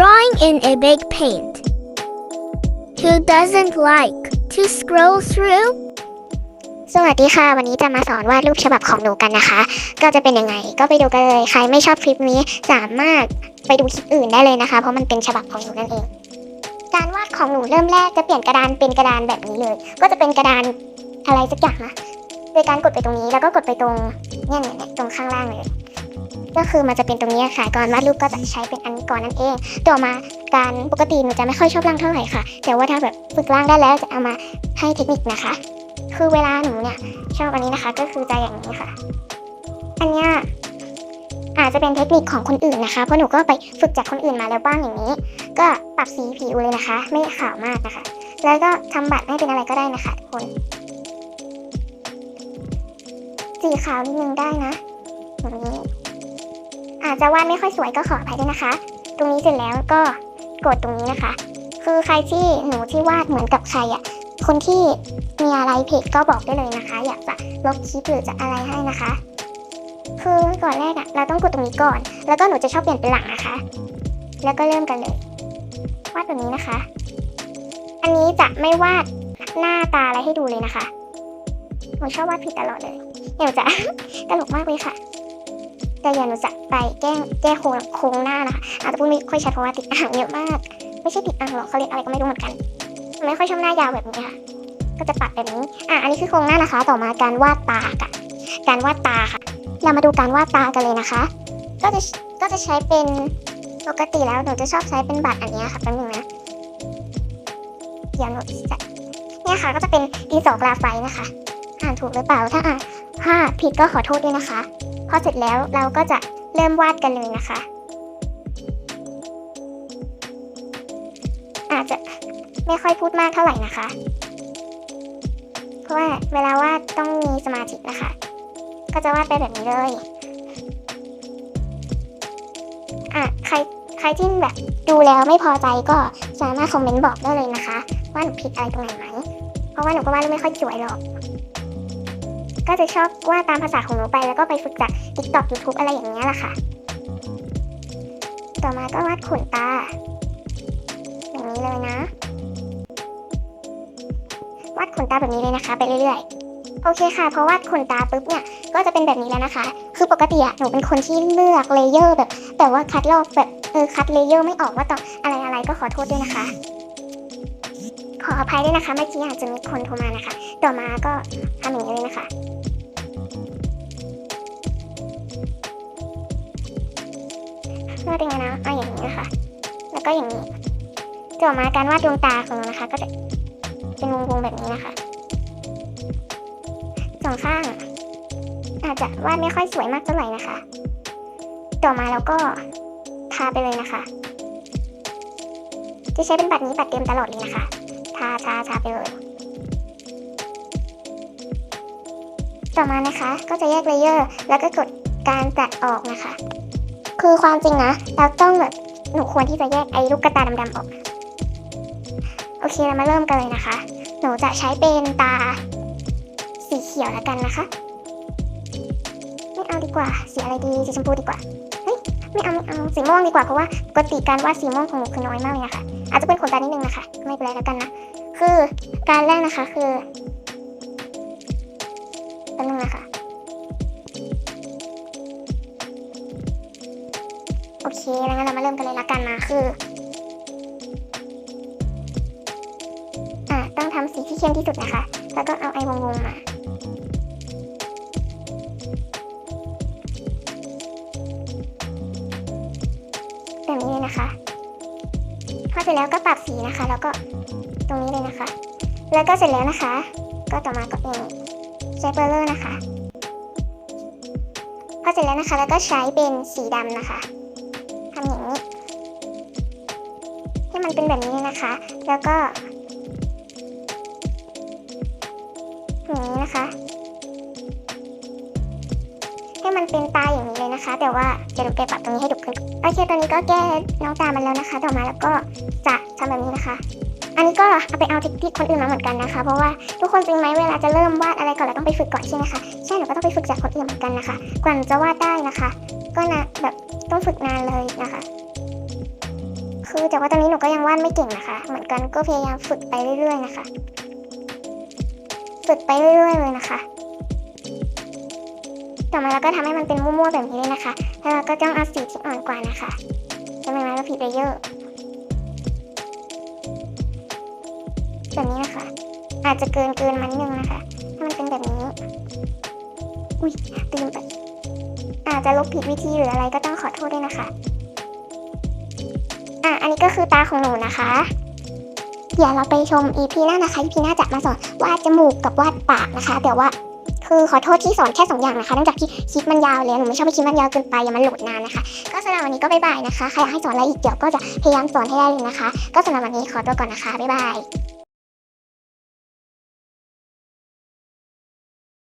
Drawing in a big paint. Who doesn't like to scroll through? สวัสดีค่ะ วันนี้จะมาสอนวาดรูปฉบับของหนูกันนะคะ ก็จะเป็นยังไง ก็ไปดูกันเลย ใครไม่ชอบคลิปนี้สามารถไปดูคลิปอื่นได้เลยนะคะ เพราะมันเป็นฉบับของหนูนั่นเอง การวาดของหนูเริ่มแรกจะเปลี่ยนกระดานเป็นกระดานแบบนี้เลย ก็จะเป็นกระดานอะไรสักอย่างนะ โดยการกดไปตรงนี้แล้วก็กดไปตรงเนี่ยเนี่ยเนี่ยตรงข้างล่างเลย ก็คือมันจะเป็นตรงนี้ค่ะก่อนวาดรูปก็จะใช้เป็นอันนี้ก่อนนั่นเอง ต่อมาการปกติหนูจะไม่ค่อยชอบร่างเท่าไหร่ค่ะ แต่ว่าถ้าแบบฝึกร่างได้แล้วจะเอามาให้เทคนิคนะคะ คือเวลาหนูเนี่ยชอบอันนี้นะคะ ก็คือจะอย่างนี้ค่ะ อันเนี้ยอาจจะเป็นเทคนิคของคนอื่นนะคะ เพราะหนูก็ไปฝึกจากคนอื่นมาแล้วบ้างอย่างนี้ ก็ปรับสีผิวเลยนะคะ ไม่ขาวมากนะคะ แล้วก็ทำบัตรให้เป็นอะไรก็ได้นะคะทุกคนสีขาวนิดนึงได้นะอย่างนี้ อาจจะวาดไม่ค่อยสวยก็ขออภัยด้วยนะคะ ตรงนี้เสร็จแล้วก็กดตรงนี้นะคะ คือใครที่หนูที่วาดเหมือนกับใครอะ่ะคนที่มีอะไรเพจก็บอกได้เลยนะคะ อยากจะลบคลิปหรือจะอะไรให้นะคะ คือก่อนแรกอะเราต้องกดตรงนี้ก่อน แล้วก็หนูจะชอบเปลี่ยนเป็นหลังนะคะ แล้วก็เริ่มกันเลยวาดแบบนี้นะคะ อันนี้จะไม่วาดหน้าตาอะไรให้ดูเลยนะคะหนูชอบวาดผิดตลอดเลยเดี๋ยวจะตลกมากเลยค่ะ แต่อย่าหนูจะไปแก้แก้โครงโครงหน้านะคะอาจจะพูดไม่ค่อยชัดเพราะว่าติดอ่างเยอะมาก ไม่ใช่ติดอ่างหรอกเขาเรียกอะไรก็ไม่รู้เหมือนกัน ไม่ค่อยชอบหน้ายาวแบบนี้ค่ะ ก็จะปัดแบบนี้ อะอันนี้คือโครงหน้านะคะ ต่อมาการวาดตาค่ะการวาดตาค่ะ เรามาดูการวาดตากันเลยนะคะ ก็จะก็จะใช้เป็นปกติแล้วหนูจะชอบใช้เป็นบัตรอันนี้ค่ะแป๊บนึงนะเดี๋ยวหนูจะเนี่ยค่ะก็จะเป็นดินสอกราไฟนะคะ อ่านถูกหรือเปล่าถ้าอ่านถ้าผิดก็ขอโทษด้วยนะคะ พอเสร็จแล้วเราก็จะเริ่มวาดกันเลยนะคะ อาจจะไม่ค่อยพูดมากเท่าไหร่นะคะ เพราะว่าเวลาวาดต้องมีสมาธินะคะ ก็จะวาดไปแบบนี้เลยอะใครใครที่แบบดูแล้วไม่พอใจก็สามารถคอมเมนต์บอกได้เลยนะคะ ว่าหนูผิดอะไรตรงไหนไหม เพราะว่าหนูก็วาดไม่ค่อยสวยหรอก ก็จะชอบวาดตามภาษาของหนูไป แล้วก็ไปฝึกจาก TikTok YouTube อะไรอย่างเงี้ยแหละค่ะ ต่อมาก็วาดขนตา อย่างนี้เลยนะ วาดขนตาแบบนี้เลยนะคะ ไปเรื่อยๆโอเคค่ะพอวาดขนตาปุ๊บเนี่ย ก็จะเป็นแบบนี้แล้วนะคะ คือปกติอะหนูเป็นคนที่เลือกเลเยอร์แบบ แต่ว่าคัดลอกแบบ เออ คัดเลเยอร์ไม่ออกว่าต้ออะไรอะไรก็ขอโทษด้วยนะคะ ขออภัยด้วยนะคะเมื่อกี้อาจจะมีคนโทรมานะคะ ต่อมาก็ทำอย่างนี้เลยนะคะวาดยังไงนะเอาอย่างนี้นะคะ แล้วก็อย่างนี้ต่อมาการวาดดวงตาของเรานะคะ ก็จะเป็นวงๆแบบนี้นะคะสองข้าง อาจจะวาดไม่ค่อยสวยมากเท่าไหร่นะคะ ต่อมาเราก็ทาไปเลยนะคะ จะใช้เป็นบัตรนี้บัตรเต็มตลอดเลยนะคะ ทาทาทาไปเลยต่อมานะคะ ก็จะแยกเลเยอร์ แล้วก็กดการตัดออกนะคะ คือความจริงนะเราต้องแบบหนูควรที่จะแยกไอ้ลูกกระตาดำๆออก โอเคเรามาเริ่มกันเลยนะคะ หนูจะใช้เป็นตา สีเขียวแล้วกันนะคะ ไม่เอาดีกว่า สีอะไรดีสีชมพูดีกว่า เฮ้ย ไม่เอาไม่เอาสีม่วงดีกว่าเพราะว่าปกติการวาดสีม่วงของหนูคือน้อยมากเลยนะคะ อาจจะเป็นขนตานิดนึงนะคะ ไม่เป็นไรแล้วกันนะ คือการแรกนะคะคือแป๊บนึงนะคะโอเคแล้วงั้นเรามาเริ่มกันเลยละกันนะคืออะต้องทำสีที่เข้มที่สุดนะคะ แล้วก็เอาไอ้วงๆมาแบบนี้เลยนะคะพอเสร็จแล้วก็ปรับสีนะคะ แล้วก็ ตรงนี้เลยนะคะ แล้วก็เสร็จแล้วนะคะ ก็ต่อมาก็เองใช้เบลเลอร์นะคะ พอเสร็จแล้วนะคะ แล้วก็ใช้เป็นสีดำนะคะทำอย่างนี้ให้มันเป็นแบบนี้นะคะ แล้วก็อย่างนี้นะคะ แต่ว่าจะดูไปปรับตรงนี้ให้ดุขึ้น โอเค ตอนนี้ก็แก้น้องตามันแล้วนะคะ ต่อมาแล้วก็จะทำแบบนี้นะคะอันนี้ก็เอาไปเอาเทคนิคคนอื่นมาเหมือนกันนะคะ เพราะว่าทุกคนจริงไหมเวลาจะเริ่มวาดอะไรก่อนเราต้องไปฝึกก่อนใช่ไหมคะใช่หนูก็ต้องไปฝึกจากคนอื่นเหมือนกันนะคะกว่าหนูจะวาดได้นะคะ ก็นะแบบต้องฝึกนานเลยนะคะ คือแต่ว่าตอนนี้หนูก็ยังวาดไม่เก่งนะคะ เหมือนกันก็พยายามฝึกไปเรื่อยๆนะคะ ฝึกไปเรื่อยๆเลยนะคะ ต่อมาเราก็ทำให้มันเป็นมั่วๆแบบนี้เลยนะคะ แล้วเราก็ต้องเอาสีที่อ่อนกว่านะคะจะไม่มาแล้วผิดเลเยอร์แบบนี้นะคะ อาจจะเกินเกินมานิดนึงนะคะให้มันเป็นแบบนี้ อุ้ยลืมไปอาจจะลบผิดวิธีหรืออะไรก็ต้องขอโทษด้วยนะคะ อะ อันนี้ก็คือตาของหนูนะคะเดี๋ยวเราไปชม EP หน้านะคะ EP หน้าจะมาสอนวาดจมูกกับวาดปากนะคะ แต่ว่า คือขอโทษที่สอนแค่สองอย่างนะคะเนื่องจากที่คลิปมันยาวเลยหนูไม่ชอบให้คลิปมันยาวเกินไปอย่ามันโหลดนานนะคะก็สำหรับวันนี้ก็บ๊ายบายนะคะใครอยากให้สอนอะไรอีกเดี๋ยวก็จะพยายามสอนให้ได้เลยนะคะ ก็สำหรับวันนี้ขอตัวก่อนนะคะบ๊ายบาย